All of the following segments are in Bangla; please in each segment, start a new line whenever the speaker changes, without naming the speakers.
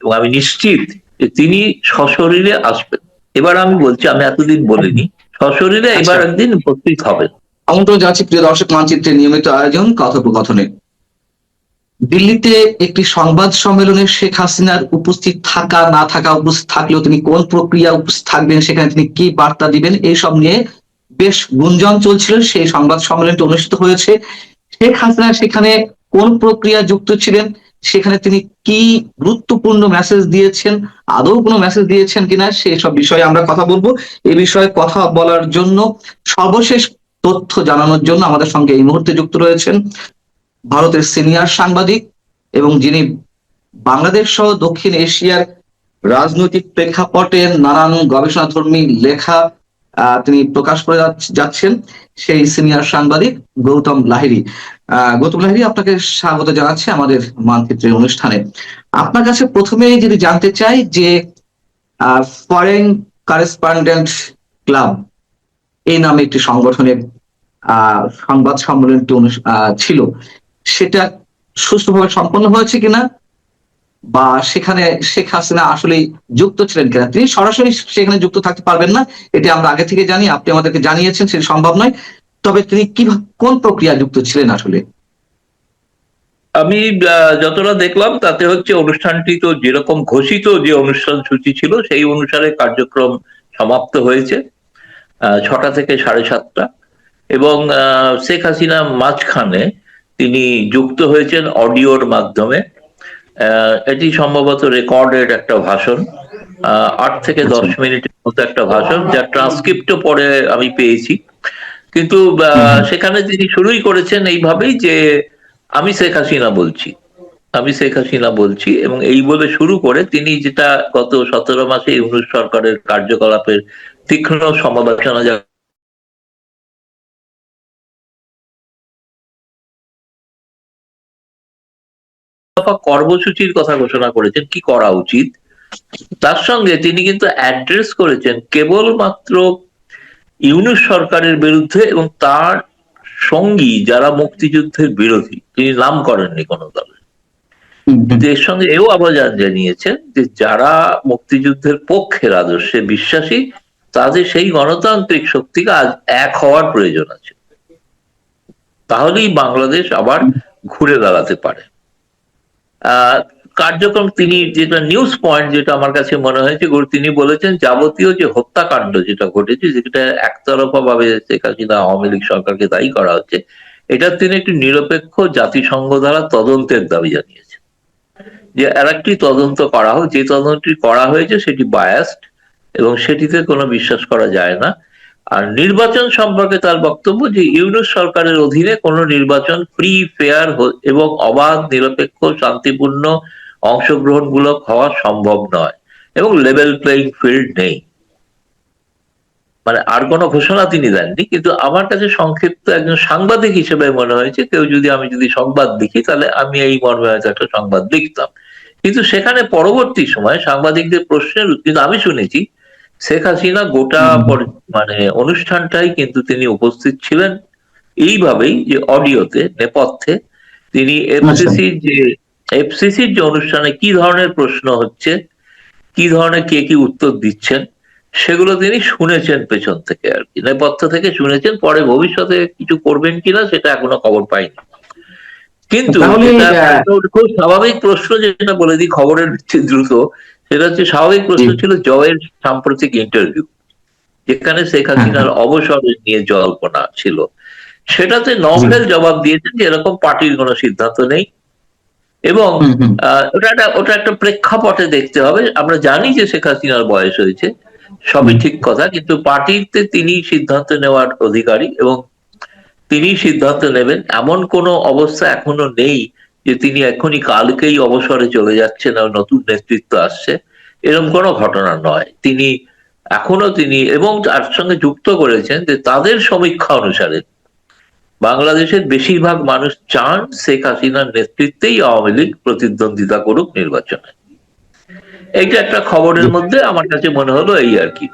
এবং আমি নিশ্চিত যে তিনি সশরীরে আসবেন। এবার আমি বলছি আমি এতদিন বলিনি সশরীরে এবার
আচ্ছা।
একদিন উপস্থিত হবেন।
আমন্ত্রণ জানাচ্ছি প্রিয় দর্শক মানচিত্রের নিয়মিত আয়োজন কথোপকথনে। দিল্লিতে একটি সংবাদ সম্মেলনে শেখ হাসিনার উপস্থিত থাকা না থাকা উপস্থিত থাকলেও তিনি কোন প্রক্রিয়া উপস্থিত থাকবেন সেখানে তিনি কি বার্তা দিবেন এইসব নিয়ে বেশ গুঞ্জন চলছিল। সেই সংবাদ সম্মেলনটি অনুষ্ঠিত হয়েছে। শেখ হাসিনা সেখানে কোন প্রক্রিয়া যুক্ত ছিলেন সেখানে তিনি কি গুরুত্বপূর্ণ মেসেজ দিয়েছেন? আদৌ কোনো মেসেজ দিয়েছেন কিনা? সেই সব বিষয়ে আমরা কথা বলব। এ বিষয়ে কথা বলার জন্য সর্বশেষ তথ্য জানানোর জন্য আমাদের সঙ্গে এই মুহূর্তে যুক্ত রয়েছেন ভারতের সিনিয়র সাংবাদিক এবং যিনি বাংলাদেশ সহ দক্ষিণ এশিয়ার রাজনৈতিক প্রেক্ষাপটে নানান গবেষণাধর্মী লেখা তিনি প্রকাশ করে যাচ্ছ- যাচ্ছেন। সেই সিনিয়র সাংবাদিক গৌতম আহ, গৌতম লাহিড়ী আপনাকে স্বাগত জানাচ্ছি আমাদের মানচিত্রের অনুষ্ঠানে। আপনার কাছে প্রথমেই যদি জানতে চাই যে ফরেন কারেসপন্ডেন্ট ক্লাব এই নামে একটি সংগঠনের সংবাদ সম্মেলনটি ছিল। সেটা সুষ্ঠুভাবে সম্পন্ন হয়েছে কিনা? বা সেখানে শেখ হাসিনা আসলে যুক্ত ছিলেন কিনা? তিনি সরাসরি সেখানে যুক্ত থাকতে পারবেন না। এটি আমরা আগে থেকে জানি, আপনি আমাদেরকে জানিয়েছেন, সেটা সম্ভব নয়। তবে তিনি কি কোন প্রক্রিয়া যুক্ত ছিলেন আসলে?
আমি যতটা দেখলাম, তাতে হচ্ছে অনুষ্ঠানটি তো যেরকম ঘোষিত যে অনুষ্ঠান সূচি ছিল, সেই অনুসারে কার্যক্রম সমাপ্ত হয়েছে ছটা থেকে সাড়ে সাতটা। এবং শেখ হাসিনা মাঝখানে তিনি যুক্ত হয়েছেন অডিওর মাধ্যমে। এটি সম্ভবত রেকর্ডেড একটা ভাষণ আট থেকে দশ মিনিটের মতো একটা ভাষণ যার ট্রান্সক্রিপ্টও পরে আমি পেয়েছি। কিন্তু সেখানে তিনি শুরুই করেছেন এইভাবেই যে আমি শেখ হাসিনা বলছি। আমি শেখ হাসিনা বলছি এবং এই বলে শুরু করে তিনি যেটা গত সতেরো মাসে ইউনুস সরকারের কার্যকলাপের তীক্ষ্ণ সমালোচনা দফা কর্মসূচির কথা ঘোষণা করেছেন কি করা উচিত? তার সঙ্গে তিনি কিন্তু অ্যাড্রেস করেছেন কেবলমাত্র ইউনুস সরকারের বিরুদ্ধে এবং তার সঙ্গী যারা মুক্তিযুদ্ধের বিরোধী তিনি নাম করেননি কোনো দলে। এর সঙ্গে এও আবেদন জানিয়েছেন যে যারা মুক্তিযুদ্ধের পক্ষের আদর্শে বিশ্বাসী তাদের সেই গণতান্ত্রিক শক্তিকে আজ এক হওয়ার প্রয়োজন আছে। তাহলেই বাংলাদেশ আবার ঘুরে দাঁড়াতে পারে। কার্যক্রম তিনি যেটা নিউজ পয়েন্ট যেটা আমার কাছে মনে হয়েছে তিনি বলেছেন, যাবতীয় যে হত্যাকাণ্ড যেটা ঘটেছে যেটা একতরফা ভাবে শেখ হাসিনা আওয়ামী লীগ সরকারকে দায়ী করা হচ্ছে, এটা তিনি একটি নিরপেক্ষ জাতিসংঘ দ্বারা তদন্তের দাবি জানিয়েছেন। যে আর একটি তদন্ত করা হোক যে তদন্তটি করা হয়েছে, সেটি বায়াসড এবং সেটিতে কোনো বিশ্বাস করা যায় না। আর নির্বাচন সম্পর্কে তার বক্তব্য যে ইউনুস সরকারের অধীনে কোনো নির্বাচন ফ্রি ফেয়ার এবং অবাধ, নিরপেক্ষ, শান্তিপূর্ণ অংশগ্রহণমূলক হওয়া সম্ভব নয় এবং লেভেল প্লেইং ফিল্ড নেই। মানে আর কোনো ঘোষণা তিনি দেননি, কিন্তু আমার কাছে সংক্ষিপ্ত একজন সাংবাদিক হিসেবে মনে হয়েছে, কেউ যদি আমি যদি সংবাদ লিখি, তাহলে আমি এই মর্মে হয়তো একটা সংবাদ লিখতাম। কিন্তু সেখানে পরবর্তী সময়ে সাংবাদিকদের প্রশ্নের কিন্তু আমি শুনেছি শেখ হাসিনা গোটা মানে অনুষ্ঠানটাই কিন্তু তিনি উপস্থিত ছিলেন। এইভাবেই যে অডিওতে নেপথ্যে তিনি এফসিসি যে এফসিসির যে অনুষ্ঠানে কি ধরনের প্রশ্ন হচ্ছে কি ধরনের কে কি উত্তর দিচ্ছেন সেগুলো তিনি শুনেছেন পেছন থেকে আর কি। নেপথ্য থেকে শুনেছেন পরে ভবিষ্যতে কিছু করবেন কিনা সেটা এখনও খবর পাইনি। কিন্তু খুব স্বাভাবিক প্রশ্ন যেটা বলে দিই খবরের দ্রুত। সেটা হচ্ছে স্বাভাবিক প্রশ্ন ছিল জয়ের সাম্প্রতিক ইন্টারভিউ যেখানে শেখ হাসিনার অবসর নিয়ে জল্পনা ছিল সেটাতে নভেল জবাব দিয়েছেন যে এরকম পার্টির কোনো সিদ্ধান্ত নেই। এবং ওটা একটা ওটা একটা প্রেক্ষাপটে দেখতে হবে। আমরা জানি যে শেখ হাসিনার বয়স হয়েছে সবই ঠিক কথা কিন্তু পার্টিতে তিনি সিদ্ধান্ত নেওয়ার অধিকারী এবং তিনি সিদ্ধান্ত নেবেন। এমন কোনো অবস্থা এখনও নেই যে তিনি এখনই কালকেই অবসরে চলে যাচ্ছেন আর নতুন নেতৃত্ব আসছে এরকম কোনো ঘটনা নয়। তিনি এখনও তিনি এবং তার সঙ্গে যুক্ত করেছেন যে তাদের সমীক্ষা অনুসারে বাংলাদেশের বেশিরভাগ মানুষ চান শেখ হাসিনার নেতৃত্বেই আওয়ামী লীগ প্রতিদ্বন্দ্বিতা করুক নির্বাচনে। এইটা একটা খবরের মধ্যে আমার কাছে মনে হলো এই আর কি।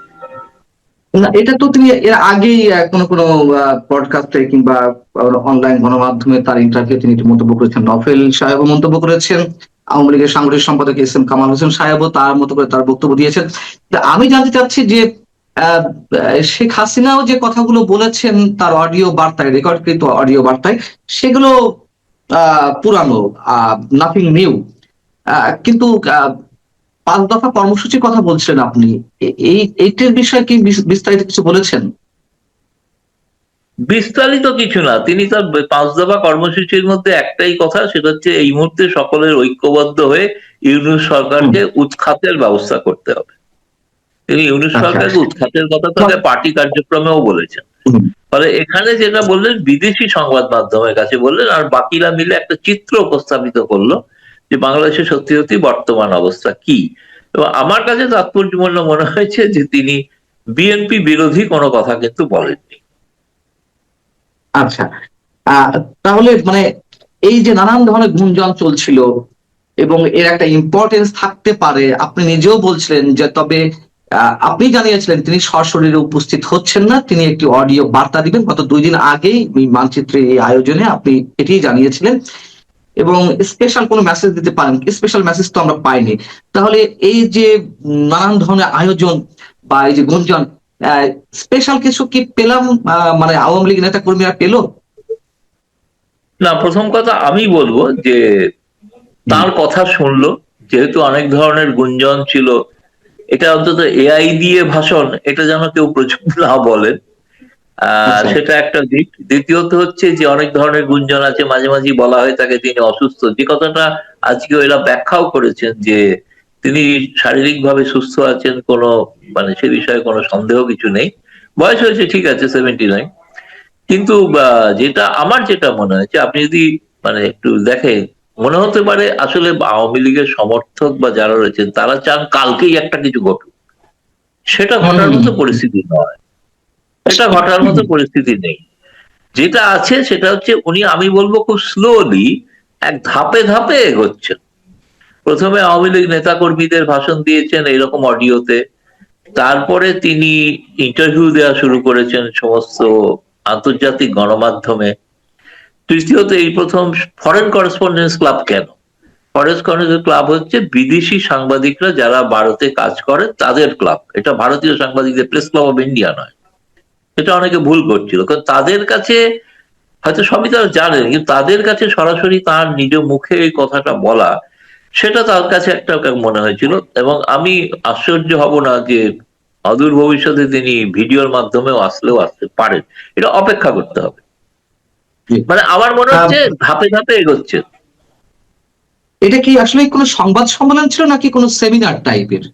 এটা তো তিনি এর আগেই কোনো কোনো পডকাস্টে কিংবা অনলাইন গণমাধ্যমে তার ইন্টারভিউ তিনি মন্তব্য করেছেন। নফেল সাহেব মন্তব্য করেছেন। আওয়ামী লীগের সাংগঠনিক সম্পাদক এস এম কামাল হোসেন সাহেবও তার মতো করে তার বক্তব্য দিয়েছেন। আমি জানতে চাচ্ছি যে শেখ হাসিনাও যে কথাগুলো বলেছেন তার অডিও বার্তায়, রেকর্ডকৃত অডিও বার্তায়, সেগুলো পুরানো নাথিং নিউ। কিন্তু পাঁচ দফা কর্মসূচির কথা বলছিলেন আপনি। এই এইটার বিষয়ে কি বিস্তারিত কিছু বলেছেন?
বিস্তারিত কিছু না। তিনি তার পাঁচ দফা কর্মসূচির মধ্যে একটাই কথা সেটা হচ্ছে এই মুহূর্তে সকলের ঐক্যবদ্ধ হয়ে ইউনুস সরকারকে উৎখাতের ব্যবস্থা করতে হবে। তিনি ইউনুস
আচ্ছা।
সরকারকে উৎখাতের কথা তাদের পার্টি কার্যক্রমেও বলেছেন। ফলে এখানে যেটা বললেন বিদেশি সংবাদ মাধ্যমের কাছে বললেন আর বাকিরা মিলে একটা চিত্র উপস্থাপিত করল। যে বাংলাদেশের সত্যি সত্যি বর্তমান অবস্থা কি? এবং আমার কাছে তাৎপর্যপূর্ণ মনে হয়েছে যে তিনি বিএনপি বিরোধী কোনো কথা কিন্তু বলেননি।
আচ্ছা তাহলে মানে এই যে নানান ধরনের গুঞ্জন চলছিল এবং এর একটা ইম্পর্টেন্স থাকতে পারে, আপনি নিজেও বলছিলেন যে তবে আপনি জানিয়েছিলেন তিনি সশরীরে উপস্থিত হচ্ছেন না, তিনি একটি অডিও বার্তা দিবেন। গত দুই দিন আগেই মানচিত্রের এই আয়োজনে আপনি এটিই জানিয়েছিলেন। এবং স্পেশাল কোনো মেসেজ দিতে পারেন স্পেশাল মেসেজ তো আমরা পাইনি তাহলে এই যে নানান ধরনের আয়োজন বা এই যে গুঞ্জন স্পেশাল কিছু কি পেলাম মানে আওয়ামী লীগ নেতা কর্মীরা পেল
না, প্রথম কথা আমি বলব যে তার কথা শুনলো, যেহেতু অনেক ধরনের গুঞ্জন ছিল, এটা অন্তত এআই দিয়ে ভাষণ, এটা যেন কেউ প্রচুর না বলেন। সেটা একটা দিক। দ্বিতীয়ত হচ্ছে যে অনেক ধরনের গুঞ্জন আছে মাঝে মাঝে বলা হয়ে থাকে তিনি অসুস্থ। যে কথাটা আজকে এরা ব্যাখ্যাও করেছেন যে তিনি শারীরিকভাবে সুস্থ আছেন কোনো মানে সে বিষয়ে কোনো সন্দেহ কিছু নেই। বয়স হয়েছে ঠিক আছে সেভেন্টি নাইন কিন্তু যেটা আমার যেটা মনে হয়েছে আপনি যদি মানে একটু দেখেন মনে হতে পারে আসলে আওয়ামী লীগের সমর্থক বা যারা রয়েছেন তারা চান কালকেই একটা কিছু ঘটুক। সেটা ঘটার মতো পরিস্থিতি নয়। এটা ঘটার মতো পরিস্থিতি নেই। যেটা আছে সেটা হচ্ছে উনি আমি বলব খুব স্লোলি এক ধাপে ধাপে এগোচ্ছেন প্রথমে আওয়ামী লীগ নেতা কর্মীদের ভাষণ দিয়েছেন এইরকম অডিওতে। তারপরে তিনি ইন্টারভিউ দেওয়া শুরু করেছেন সমস্ত আন্তর্জাতিক গণমাধ্যমে। তৃতীয়ত এই প্রথম ফরেন করেসপন্ডেন্স ক্লাব কেন? ফরেন করেসপন্ডেন্স ক্লাব হচ্ছে বিদেশি সাংবাদিকরা যারা ভারতে কাজ করে তাদের ক্লাব এটা ভারতীয় সাংবাদিকদের প্রেস ক্লাব অফ ইন্ডিয়া নয়। এটা অনেকে ভুল করছিল। কারণ তাদের কাছে হয়তো সবই তারা জানেন কিন্তু তাদের কাছে সরাসরি তার নিজ মুখে এই কথাটা বলা সেটা তার কাছে একটা মনে হয়েছিল। এবং আমি আশ্চর্য হব না যে অদূর ভবিষ্যতে তিনি ভিডিওর মাধ্যমেও আসলেও আসতে পারেন। এটা অপেক্ষা করতে হবে। মানে আমার মনে হচ্ছে ধাপে ধাপে এগোচ্ছে।
এটা কি আসলে কোনো সংবাদ সম্মেলন ছিল নাকি কোনো সেমিনার টাইপের?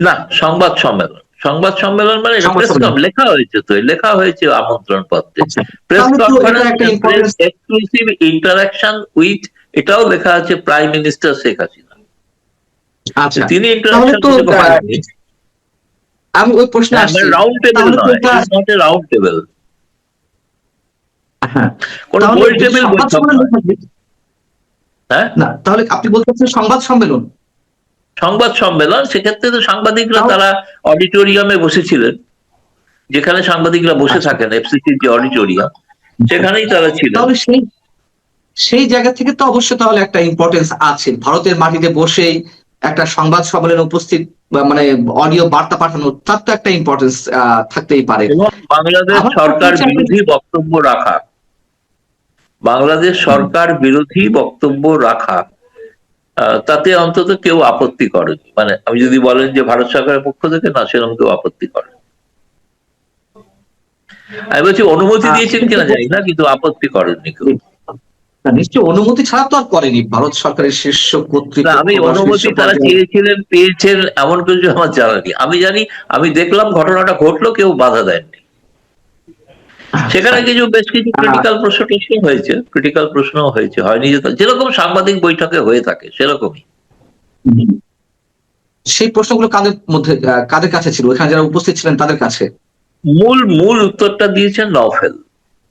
না সংবাদ সম্মেলন। সংবাদ সম্মেলন মানে প্রেস। লেখা হয়েছে তো লেখা হয়েছে আমন্ত্রণ পত্রে। Press conference exclusive interaction with এটাও লেখা আছে প্রাইম মিনিস্টার শেখ হাসিনা তিনি
আমি ওই প্রশ্নে আসছি।
Round table not a round table
হ্যাঁ।
কোন গোল টেবিল হ্যাঁ?
না তাহলে আপনি বলতে চাচ্ছেন সংবাদ সম্মেলন?
সংবাদ সম্মেলন সেক্ষেত্রে তো সাংবাদিকরা তারা অডিটোরিয়ামে বসেছিলেন যেখানে সাংবাদিকরা বসে
আচ্ছা।
থাকেন এফসিসির যে অডিটোরিয়াম সেখানেই তারা
ছিল সেই সেই জায়গা থেকে তো অবশ্যই তাহলে একটা ইম্পর্টেন্স আছে। ভারতের মাটিতে বসেই একটা সংবাদ সম্মেলনে উপস্থিত মানে অডিও বার্তা পাঠানো তার তো একটা ইম্পর্টেন্স থাকতেই পারে।
বাংলাদেশ সরকার বিরোধী বক্তব্য রাখা। বাংলাদেশ সরকার বিরোধী বক্তব্য রাখা। তাতে অন্তত কেউ আপত্তি করেনি। মানে আমি যদি বলেন যে ভারত সরকারের পক্ষ থেকে না সেরকম কেউ আপত্তি করে আমি বলছি অনুমতি দিয়েছেন কিনা জানি না কিন্তু আপত্তি করেননি কেউ।
না, নিশ্চয়ই অনুমতি ছাড়া তো আর করেনি ভারত সরকারের শীর্ষ কর্তৃপক্ষ
আমি অনুমতি তারা চেয়েছিলেন পেয়েছেন এমন কিছু আমার জানা নেই। আমি জানি আমি দেখলাম ঘটনাটা ঘটলো কেউ বাধা দেননি সেখানে কিছু বেশ কিছু ক্রিটিক্যাল প্রশ্ন টশ্ন হয়েছে ক্রিটিক্যাল প্রশ্ন হয়েছে হয়নি যে যেরকম সাংবাদিক বৈঠকে হয়ে থাকে সেরকমই।
সেই প্রশ্নগুলো কাদের মধ্যে কাদের কাছে ছিল? এখানে যারা উপস্থিত ছিলেন তাদের কাছে।
মূল মূল উত্তরটা দিয়েছেন নফেল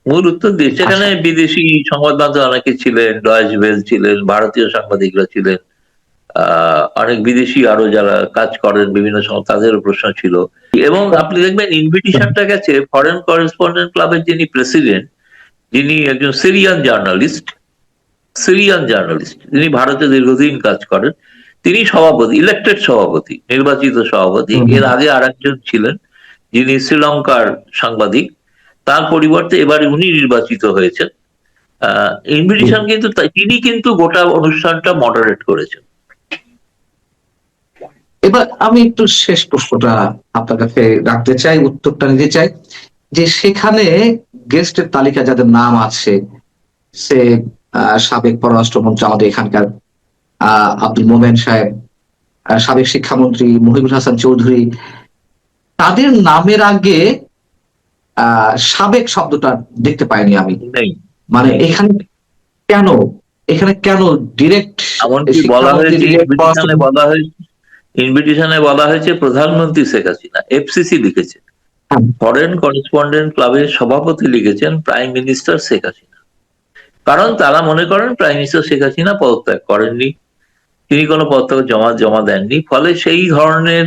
মূল উত্তর দিয়ে সেখানে বিদেশি সংবাদ মাধ্যম অনেকে ছিলেন ডয়েজ বেল ছিলেন ভারতীয় সাংবাদিকরা ছিলেন। অনেক বিদেশি আরও যারা কাজ করেন বিভিন্ন সময় তাদেরও প্রশ্ন ছিল। এবং আপনি দেখবেন ইনভিটেশনটা গেছে ফরেন করেসপন্ডেন্ট ক্লাবের যিনি প্রেসিডেন্ট যিনি একজন সিরিয়ান জার্নালিস্ট সিরিয়ান জার্নালিস্ট যিনি ভারতে দীর্ঘদিন কাজ করেন তিনি সভাপতি ইলেক্টেড সভাপতি নির্বাচিত সভাপতি। এর আগে আর একজন ছিলেন যিনি শ্রীলঙ্কার সাংবাদিক। তার পরিবর্তে এবারে উনি নির্বাচিত হয়েছেন। ইনভিটেশন কিন্তু তিনি কিন্তু গোটা অনুষ্ঠানটা মডারেট করেছেন।
এবার আমি একটু শেষ প্রশ্নটা আপনার কাছে রাখতে চাই উত্তরটা নিতে চাই যে সেখানে গেস্টের তালিকা যাদের নাম আছে সে সাবেক পররাষ্ট্রমন্ত্রী আমাদের এখানকার আহ, আব্দুল মোমেন সাহেব সাবেক শিক্ষামন্ত্রী মহিবুল হাসান চৌধুরী তাদের নামের আগে আহ, সাবেক শব্দটা দেখতে পাইনি আমি। মানে এখানে কেন এখানে কেন ডিরেক্ট
বলা হয়েছে ইনভিটেশনে বলা হয়েছে প্রধানমন্ত্রী শেখ হাসিনা এফসিসি লিখেছে। ফরেন করেসপন্ডেন্ট ক্লাবের সভাপতি লিখেছেন প্রাইম মিনিস্টার শেখ হাসিনা। কারণ তারা মনে করেন প্রাইম মিনিস্টার শেখ হাসিনা পদত্যাগ করেননি। তিনি কোনো পদত্যাগ জমা জমা দেননি। ফলে সেই ধরনের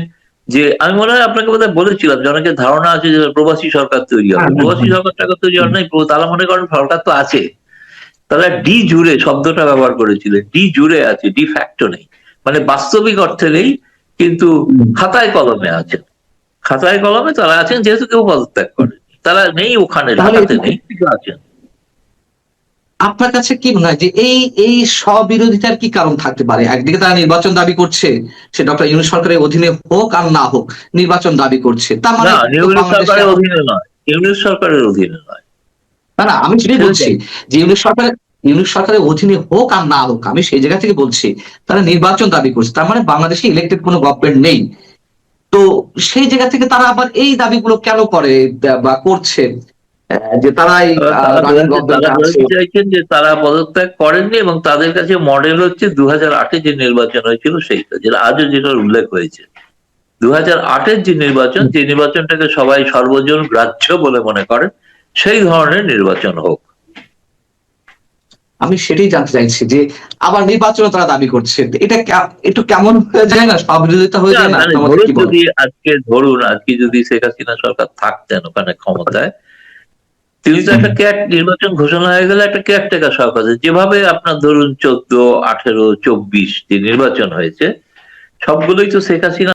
যে আমি মনে হয় আপনাকে বোধহয় বলেছিলাম যে অনেকের ধারণা আছে যে প্রবাসী সরকার তৈরি
হ্যাঁ,
হবে।
হ্যাঁ,
প্রবাসী
হ্যাঁ।
সরকার টাকা তৈরি হয় নাই তারা মনে করেন সরকার তো আছে। তারা ডি জুড়ে শব্দটা ব্যবহার করেছিলেন। ডি জুড়ে আছে ডি ফ্যাক্টো নেই। মানে বাস্তবিক অর্থে নেই কিন্তু খাতায় কলমে আছেন খাতায় কলমে তারা আছেন যেহেতু কেউ পদত্যাগ করে তারা নেই ওখানে ঢাকাতে নেই। আছেন
আপনার কাছে কি মনে হয় যে এই এই স্ববিরোধিতার কি কারণ থাকতে পারে? একদিকে তারা নির্বাচন দাবি করছে সে ডক্টর ইউনুস সরকারের অধীনে হোক আর না হোক নির্বাচন দাবি করছে। তার মানে
সরকারের অধীনে নয়। ইউনিট সরকারের অধীনে নয়।
না না আমি সেটাই বলছি যে ইউনিট সরকারের ইউনিট সরকারের অধীনে হোক আর না হোক আমি সেই জায়গা থেকে বলছি তারা নির্বাচন দাবি করছে তার মানে বাংলাদেশে ইলেক্টেড কোনো গভর্নমেন্ট নেই। তো সেই জায়গা থেকে তারা আবার এই দাবিগুলো কেন করে বা করছে? যে তারা এই
তারা
রানিং
বলতে- তারা
গভর্নমেন্ট আছে।
বলতে চাইছেন যে তারা পদত্যাগ করেননি এবং তাদের কাছে মডেল হচ্ছে দু হাজার আটে যে নির্বাচন হয়েছিল সেইটা যেটা আজও যেটার উল্লেখ হয়েছে। দু হাজার আটের যে নির্বাচন যে নির্বাচনটাকে সবাই সর্বজন গ্রাহ্য বলে মনে করেন সেই ধরনের নির্বাচন হোক।
আমি সেটাই জানতে চাইছি যে আবার নির্বাচনে তারা দাবি করছে। এটা একটু কেমন হয়ে যায় না? স্ববিরোধিতা হয়ে যায় না?
যদি আজকে ধরুন আজকে যদি শেখ হাসিনা সরকার থাকতেন ওখানে ক্ষমতায় তিনি তো একটা ক্যাট নির্বাচন ঘোষণা হয়ে গেলে একটা কেয়ারটেকার সরকার যেভাবে আপনার ধরুন চোদ্দ আঠেরো চব্বিশ যে নির্বাচন হয়েছে সবগুলোই তো শেখ হাসিনা